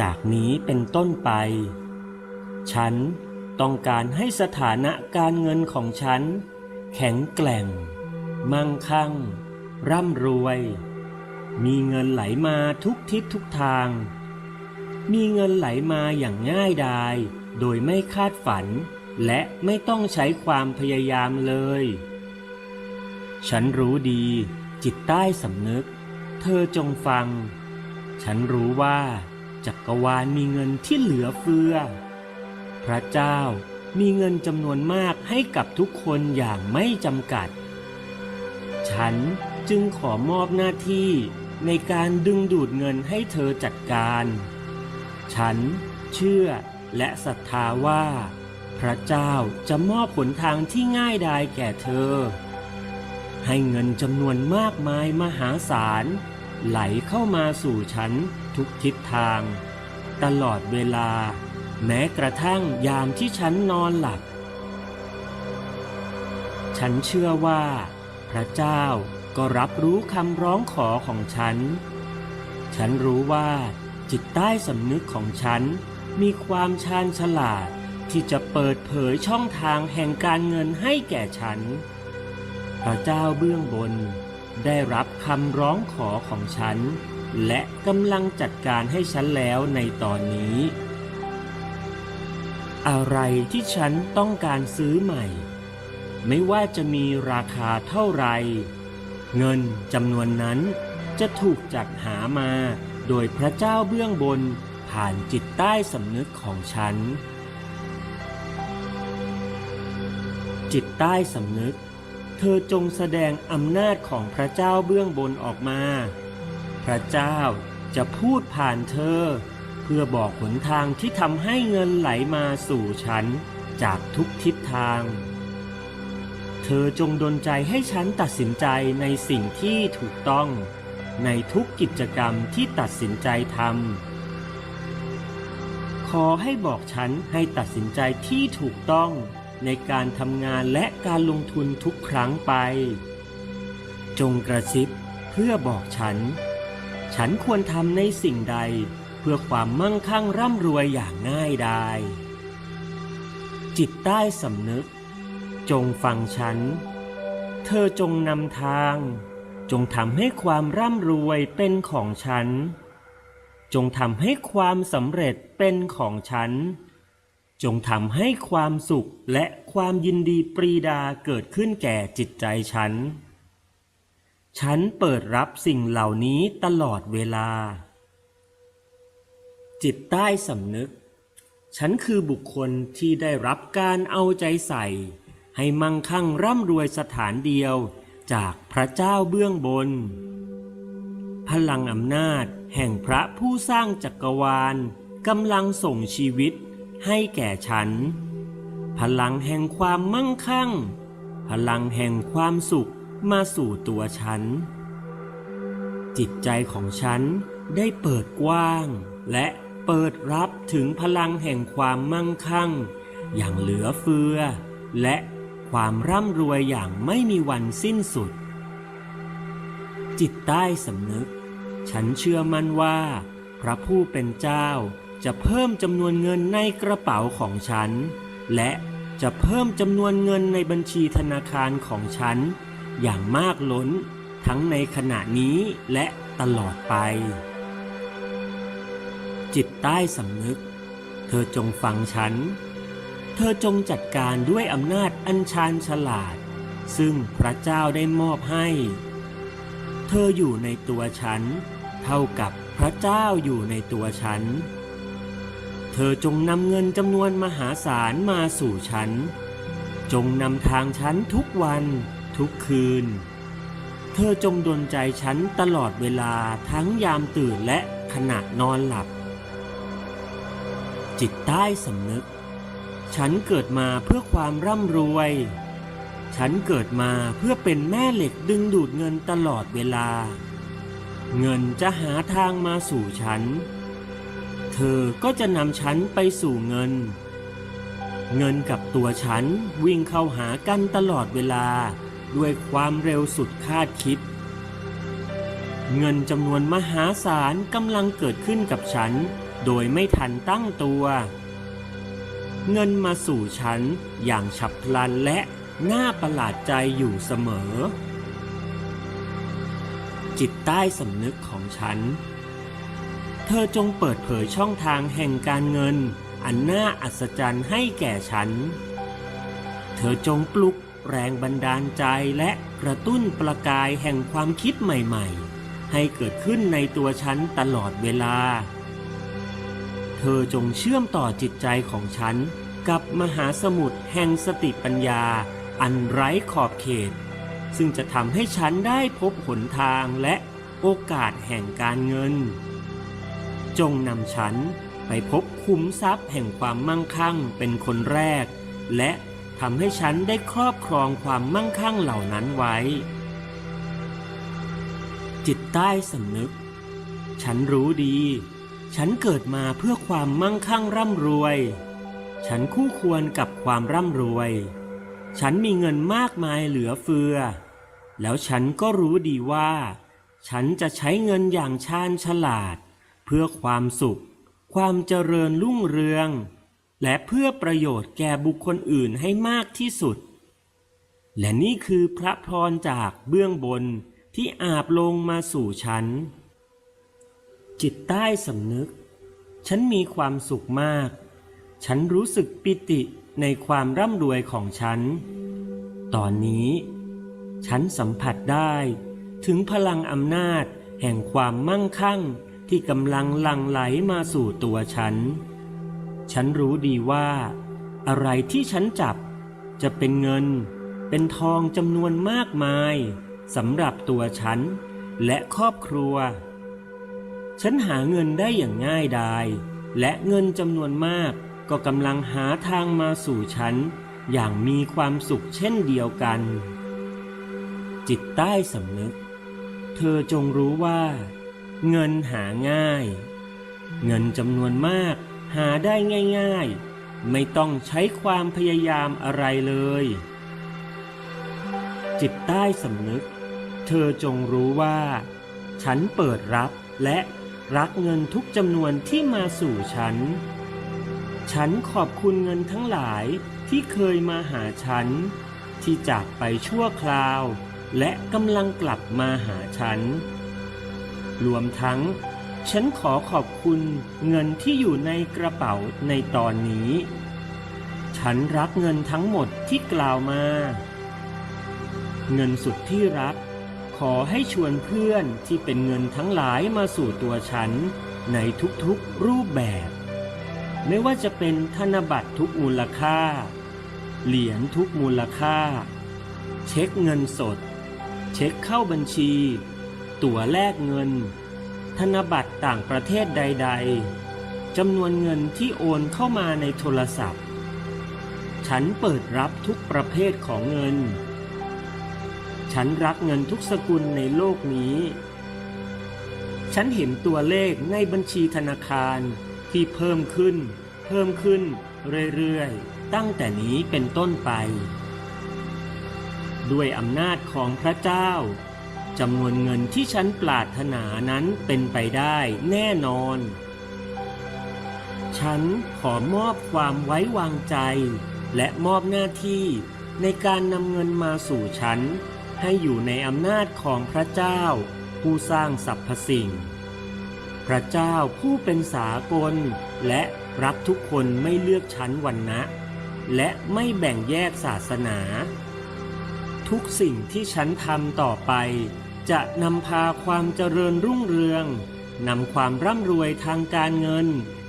จากนี้เป็นต้นไป ฉันต้องการให้สถานะการเงินของฉัน แข็งแกร่ง มั่งคั่ง ร่ำรวย มีเงินไหลมาทุกทิศทุกทาง มีเงินไหลมาอย่างง่ายดาย โดยไม่คาดฝัน และไม่ต้องใช้ความพยายามเลย ฉันรู้ดี จิตใต้สำนึก เธอจงฟัง ฉันรู้ว่า จักรวาลมีเงินที่เหลือเฟือ พระเจ้ามีเงินจำนวนมากให้กับทุกคนอย่างไม่จำกัด ฉันจึงขอมอบหน้าที่ในการดึงดูดเงินให้เธอจัดการ ฉันเชื่อและศรัทธาว่า พระเจ้าจะมอบผลทางที่ง่ายดายแก่เธอ ให้เงินจำนวนมากมายมหาศาลไหลเข้ามาสู่ฉัน ทุกทิศทาง ตลอดเวลา แม้กระทั่งยามที่ฉันนอนหลับ ฉันเชื่อว่า พระเจ้าก็รับรู้คำร้องขอของฉัน ฉันรู้ว่าจิตใต้สำนึกของฉันมีความชาญฉลาดที่จะเปิดเผยช่องทางแห่งการเงินให้แก่ฉัน พระเจ้าเบื้องบนได้รับคำร้องขอของฉัน และกำลังจัดการให้ฉันแล้วในตอนนี้ อะไรที่ฉันต้องการซื้อใหม่ ไม่ว่าจะมีราคาเท่าไหรเงินจำนวนนั้นจะถูกจัดหามาโดยพระเจ้าเบื้องบนผ่านจิตใต้สำนึกของฉัน จิตใต้สำนึก เธอจงแสดงอำนาจของพระเจ้าเบื้องบนออกมา พระเจ้าจะพูดผ่านเธอ เพื่อบอกหนทางที่ทำให้เงินไหลมาสู่ฉันจากทุกทิศทาง เธอจงดลใจให้ฉันตัดสินใจในสิ่งที่ถูกต้อง ในทุกกิจกรรมที่ตัดสินใจทำ ขอให้บอกฉันให้ตัดสินใจที่ถูกต้องในการทำงานและการลงทุนทุกครั้งไป จงกระซิบเพื่อบอกฉัน ฉันควรทำในสิ่งใด เพื่อความมั่งคั่งร่ำรวยอย่างง่ายดาย จิตใต้สำนึก จงฟังฉัน เธอจงนำทาง จงทำให้ความร่ำรวยเป็นของฉัน จงทำให้ความสำเร็จเป็นของฉัน จงทำให้ความสุขและความยินดีปรีดาเกิดขึ้นแก่จิตใจฉัน ฉันเปิดรับสิ่งเหล่านี้ตลอดเวลา จิตใต้สำนึก ฉันคือบุคคลที่ได้รับการเอาใจใส่ ให้มั่งคั่งร่ำรวยสถานเดียวจากพระเจ้าเบื้องบน พลังอำนาจแห่งพระผู้สร้างจักรวาลกำลังส่งชีวิตให้แก่ฉัน พลังแห่งความมั่งคั่ง พลังแห่งความสุข มาสู่ตัวฉัน จิตใจของฉันได้เปิดกว้าง และเปิดรับถึงพลังแห่งความมั่งคั่ง อย่างเหลือเฟือ และความร่ำรวยอย่างไม่มีวันสิ้นสุด จิตใต้สำนึก ฉันเชื่อมั่นว่า พระผู้เป็นเจ้าจะเพิ่มจำนวนเงินในกระเป๋าของฉัน และจะเพิ่มจำนวนเงินในบัญชีธนาคารของฉัน อย่างมากล้นทั้งในขณะนี้และตลอดไป จิตใต้สำนึก เธอจงฟังฉัน เธอจงจัดการด้วยอำนาจอันชาญฉลาด ซึ่งพระเจ้าได้มอบให้ เธออยู่ในตัวฉัน เท่ากับพระเจ้าอยู่ในตัวฉัน เธอจงนำเงินจำนวนมหาศาลมาสู่ฉัน จงนำทางฉันทุกวัน ทุกคืน เธอจงดลใจฉันตลอดเวลาทั้งยามตื่นและขณะนอนหลับ จิตใต้สำนึก ฉันเกิดมาเพื่อความร่ำรวย ฉันเกิดมาเพื่อเป็นแม่เหล็กดึงดูดเงินตลอดเวลา เงินจะหาทางมาสู่ฉัน เธอก็จะนำฉันไปสู่เงินเงินกับตัวฉันวิ่งเข้าหากันตลอดเวลา ด้วยความเร็วสุดคาดคิด เงินจำนวนมหาศาลกำลังเกิดขึ้นกับฉัน โดยไม่ทันตั้งตัว เงินมาสู่ฉันอย่างฉับพลันและน่าประหลาดใจอยู่เสมอ จิตใต้สำนึกของฉัน เธอจงเปิดเผยช่องทางแห่งการเงิน อันน่าอัศจรรย์ให้แก่ฉัน เธอจงปลุก แรงบันดาลใจและกระตุ้นประกายแห่งความคิดใหม่ๆ ให้เกิดขึ้นในตัวฉันตลอดเวลา เธอจงเชื่อมต่อจิตใจของฉัน กับมหาสมุทรแห่งสติปัญญา อันไร้ขอบเขต ซึ่งจะทำให้ฉันได้พบหนทางและโอกาสแห่งการเงิน จงนำฉันไปพบคุ้มทรัพย์แห่งความมั่งคั่งเป็นคนแรก และ ทำให้ฉันได้ครอบครองความมั่งคั่งเหล่านั้นไว้ จิตใต้สำนึก ฉันรู้ดี ฉันเกิดมาเพื่อความมั่งคั่งร่ำรวย ฉันคู่ควรกับความร่ำรวย ฉันมีเงินมากมายเหลือเฟือ แล้วฉันก็รู้ดีว่า ฉันจะใช้เงินอย่างชาญฉลาด เพื่อความสุข ความเจริญรุ่งเรือง และเพื่อประโยชน์แก่บุคคลอื่นให้มากที่สุด และนี่คือพระพรจากเบื้องบนที่อาบลงมาสู่ฉัน จิตใต้สำนึก ฉันมีความสุขมาก ฉันรู้สึกปิติในความร่ำรวยของฉัน ตอนนี้ ฉันสัมผัสได้ถึงพลังอำนาจแห่งความมั่งคั่งที่กำลังหลั่งไหลมาสู่ตัวฉัน ฉันรู้ดีว่า อะไรที่ฉันจับ จะเป็นเงิน เป็นทองจำนวนมากมายสำหรับตัวฉัน และครอบครัว ฉันหาเงินได้อย่างง่ายดาย และเงินจำนวนมากก็กำลังหาทางมาสู่ฉัน อย่างมีความสุขเช่นเดียวกัน จิตใต้สำนึก เธอจงรู้ว่า เงินหาง่าย เงินจำนวนมาก หาได้ง่ายๆ ไม่ต้องใช้ความพยายามอะไรเลย จิตใต้สำนึก เธอจงรู้ว่า ฉันเปิดรับและรักเงินทุกจำนวนที่มาสู่ฉัน ฉันขอบคุณเงินทั้งหลายที่เคยมาหาฉัน ที่จากไปชั่วคราว และกำลังกลับมาหาฉัน รวมทั้ง ฉันขอขอบคุณเงินที่อยู่ในกระเป๋าในตอนนี้ ฉันรักเงินทั้งหมดที่กล่าวมา เงินสุดที่รัก ขอให้ชวนเพื่อนที่เป็นเงินทั้งหลายมาสู่ตัวฉันในทุกๆรูปแบบ ไม่ว่าจะเป็นธนบัตรทุกมูลค่า เหรียญทุกมูลค่า เช็คเงินสด เช็คเข้าบัญชี ตั๋วแลกเงิน ธนบัตรต่างประเทศใด ๆจำนวนเงินที่โอนเข้ามาในโทรศัพท์ ฉันเปิดรับทุกประเภทของเงิน ฉันรักเงินทุกสกุลในโลกนี้ ฉันเห็นตัวเลขในบัญชีธนาคารที่เพิ่มขึ้น เพิ่มขึ้นเรื่อยๆ ตั้งแต่นี้เป็นต้นไป ด้วยอำนาจของพระเจ้า จำนวนเงินที่ฉันปรารถนานั้นเป็นไปได้แน่นอน ฉันขอมอบความไว้วางใจ และมอบหน้าที่ในการนำเงินมาสู่ฉัน ให้อยู่ในอำนาจของพระเจ้า ผู้สร้างสรรพสิ่ง พระเจ้าผู้เป็นสากล และรักทุกคนไม่เลือกชั้นวรรณะและไม่แบ่งแยกศาสนา ทุกสิ่งที่ฉันทำต่อไป จะนำพาความเจริญรุ่งเรืองนำความร่ำรวยทางการเงิน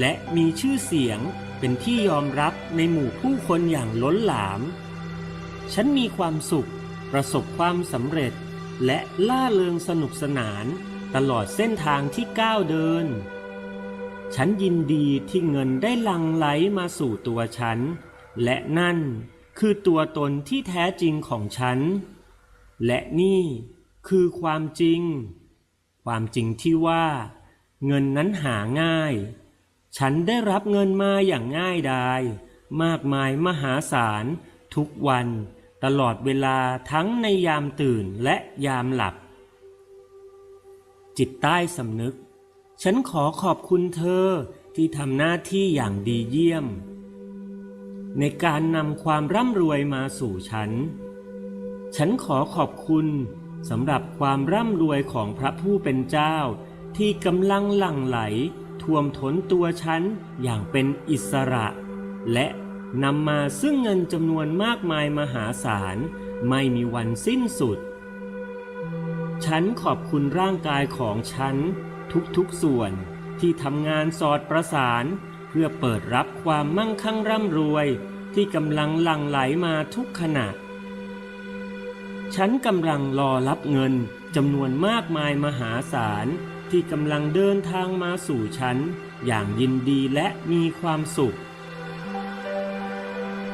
และมีชื่อเสียงเป็นที่ยอมรับในหมู่ผู้คนอย่างล้นหลาม ฉันมีความสุข ประสบความสำเร็จ และล่าเริงสนุกสนาน ตลอดเส้นทางที่ก้าวเดิน ฉันยินดีที่เงินได้ลังไหลมาสู่ตัวฉัน และนั่นคือตัวตนที่แท้จริงของฉัน และนี่ คือความจริง ความจริงที่ว่า เงินนั้นหาง่าย ฉันได้รับเงินมาอย่างง่ายดาย มากมายมหาศาล ทุกวัน ตลอดเวลาทั้งในยามตื่นและยามหลับ จิตใต้สำนึก ฉันขอขอบคุณเธอที่ทำหน้าที่อย่างดีเยี่ยม ในการนำความร่ำรวยมาสู่ฉัน ฉันขอขอบคุณ สำหรับความร่ำรวยของพระผู้เป็นเจ้า ที่กำลังหลั่งไหลท่วมท้นตัวฉันอย่างเป็นอิสระ และนำมาซึ่งเงินจำนวนมากมายมหาศาล ไม่มีวันสิ้นสุด ฉันขอบคุณร่างกายของฉัน ทุกๆส่วนที่ทำงานสอดประสาน เพื่อเปิดรับความมั่งคั่งร่ำรวย ที่กำลังหลั่งไหลมาทุกขณะ ฉันกำลังรอรับเงินจำนวนมากมายมหาศาลที่กำลังเดินทางมาสู่ฉัน อย่างยินดีและมีความสุข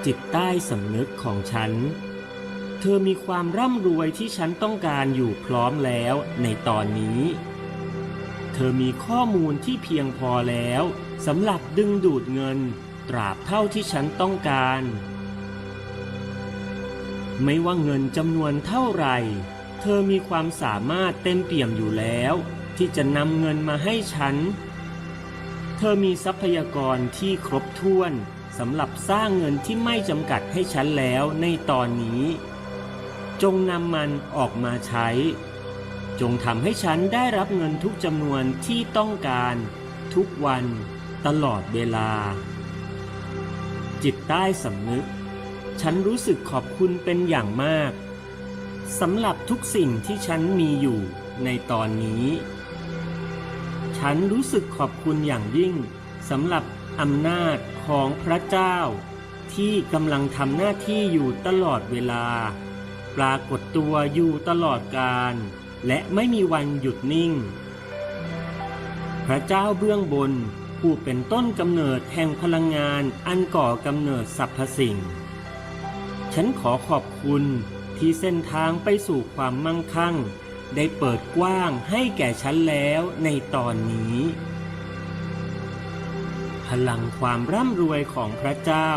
จิตใต้สำนึกของฉัน เธอมีความร่ำรวยที่ฉันต้องการอยู่พร้อมแล้วในตอนนี้ เธอมีข้อมูลที่เพียงพอแล้วสำหรับดึงดูดเงิน ตราบเท่าที่ฉันต้องการ ไม่ว่าเงินจำนวนเท่าไหร่ เธอมีความสามารถเต็มเปี่ยมอยู่แล้ว ที่จะนำเงินมาให้ฉัน เธอมีทรัพยากรที่ครบถ้วนสำหรับสร้างเงินที่ไม่จำกัดให้ฉันแล้วในตอนนี้ จงนำมันออกมาใช้ จงทำให้ฉันได้รับเงินทุกจำนวนที่ต้องการ ทุกวัน ตลอดเวลา จิตใต้สำนึก ฉันรู้สึกขอบคุณเป็นอย่างมากสำหรับทุกสิ่งที่ฉันมีอยู่ในตอนนี้ ฉันรู้สึกขอบคุณอย่างยิ่งสำหรับอำนาจของพระเจ้า ที่กำลังทำหน้าที่อยู่ตลอดเวลา ปรากฏตัวอยู่ตลอดกาลและไม่มีวันหยุดนิ่ง พระเจ้าเบื้องบนผู้เป็นต้นกำเนิดแห่งพลังงานอันก่อกำเนิดสรรพสิ่ง ฉันขอขอบคุณที่เส้นทางไปสู่ความมั่งคั่ง ได้เปิดกว้างให้แก่ฉันแล้วในตอนนี้ พลังความร่ำรวยของพระเจ้า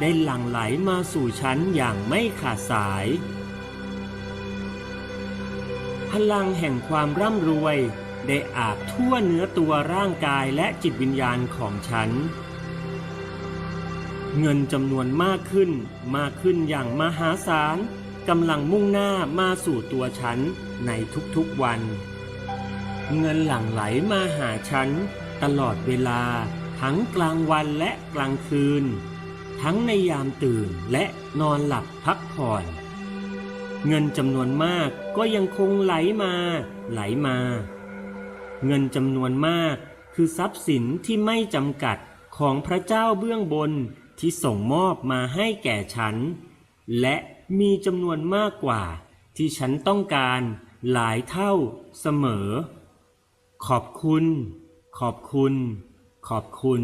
ได้หลั่งไหลมาสู่ฉันอย่างไม่ขาดสาย พลังแห่งความร่ำรวยได้อาบทั่วเนื้อตัวร่างกายและจิตวิญญาณของฉัน เงินจำนวนมากขึ้น มากขึ้นอย่างมหาศาลกำลังมุ่งหน้ามาสู่ตัวฉันในทุกๆวัน เงินหลั่งไหลมาหาฉัน ตลอดเวลา ทั้งกลางวันและกลางคืน ทั้งในยามตื่นและนอนหลับพักผ่อน เงินจำนวนมากก็ยังคงไหลมา ไหลมา เงินจำนวนมากคือทรัพย์สินที่ไม่จำกัดของพระเจ้าเบื้องบน ที่ส่งมอบมาให้แก่ฉัน และมีจำนวนมากกว่า ที่ฉันต้องการหลายเท่าเสมอ ขอบคุณ ขอบคุณ ขอบคุณ